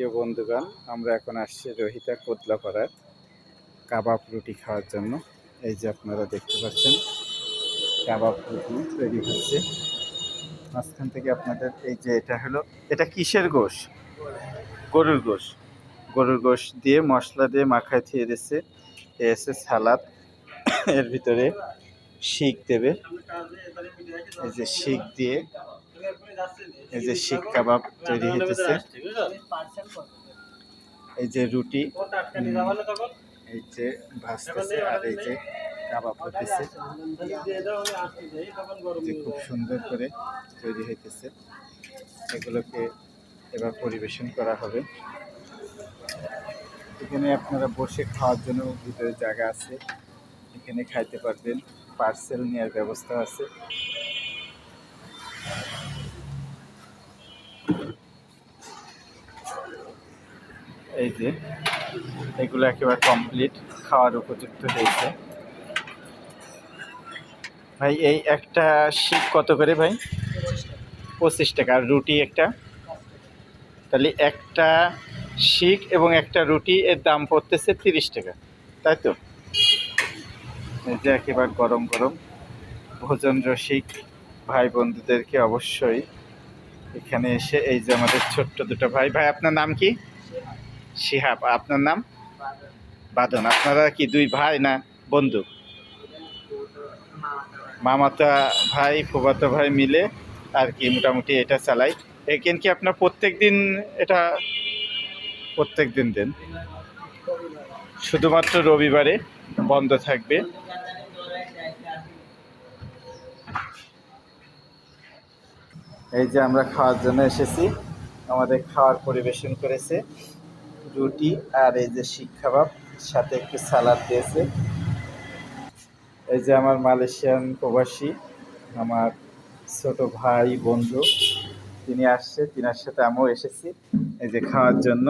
প্রিয় বন্ধুগণ, আমরা এখন আসছি রোহিতা কোতলাপাড়ার কাবাব রুটি খাওয়ার জন্য। এই যে আপনারা দেখতে পাচ্ছেন, কাবাব রুটি তৈরি হচ্ছে। মাঝখান থেকে আপনাদের এই যে এটা হলো, এটা কিসের গোশ? গরুর গোশ। গরুর গোশ দিয়ে মশলা দিয়ে মাখায় থিয়ে দিচ্ছে। এসে সালাদ, এর ভিতরে শিক দেবে। এই যে শিক দিয়ে এই যে শিক কাবাব তৈরি হইতেছে। এই যে রুটি এই যে ভাজতেছে আর এই যে কাবাব হইতেছে। খুব সুন্দর করে তৈরি হইতেছে। এগুলোকে এবার পরিবেশন করা হবে। এখানে আপনারা বসে খাওয়ার জন্য ভিতরে জায়গা আছে। এখানে খাইতে পারবেন। পার্সেল নেওয়ার ব্যবস্থা আছে। এই যে, এগুলো একেবারে কমপ্লিট খাওয়ার উপযুক্ত হয়েছে। ভাই, এই একটা শিক কত করে ভাই? পঁচিশ টাকা। আর রুটি একটা? তাহলে একটা শিক এবং একটা রুটি, এর দাম পড়তেছে তিরিশ টাকা। তাই তো? এই যে একেবারে গরম গরম ভোজন রসিক ভাই বন্ধুদেরকে অবশ্যই এখানে এসে, এই যে আমাদের ছোট্ট দুটো ভাই। ভাই, আপনার নাম কি? শিহাব, আপনার নাম? বাদন। আপনারা কি দুই ভাই না বন্ধু? মামাতা ভাই ফুবাতো ভাই মিলে আর কি মোটামুটি এটা চালাই। এখানে কি আপনার প্রত্যেক দিন এটা প্রত্যেক দিন দেন? শুধুমাত্র রবিবারে বন্ধ থাকবে। এই যে আমরা খাওয়ার জন্য এসেছি। আমাদের খাওয়ার পরিবেশন করেছে। রুটি আর এই যে শিক্ষাভাব, সাথে একটু সালাদ দিয়েছে। এই যে আমার মালয়েশিয়ান প্রবাসী, আমার ছোট ভাই, বন্ধু, তিনি আসছে, তিনার সাথে আমিও এসেছি এই যে খাওয়ার জন্য।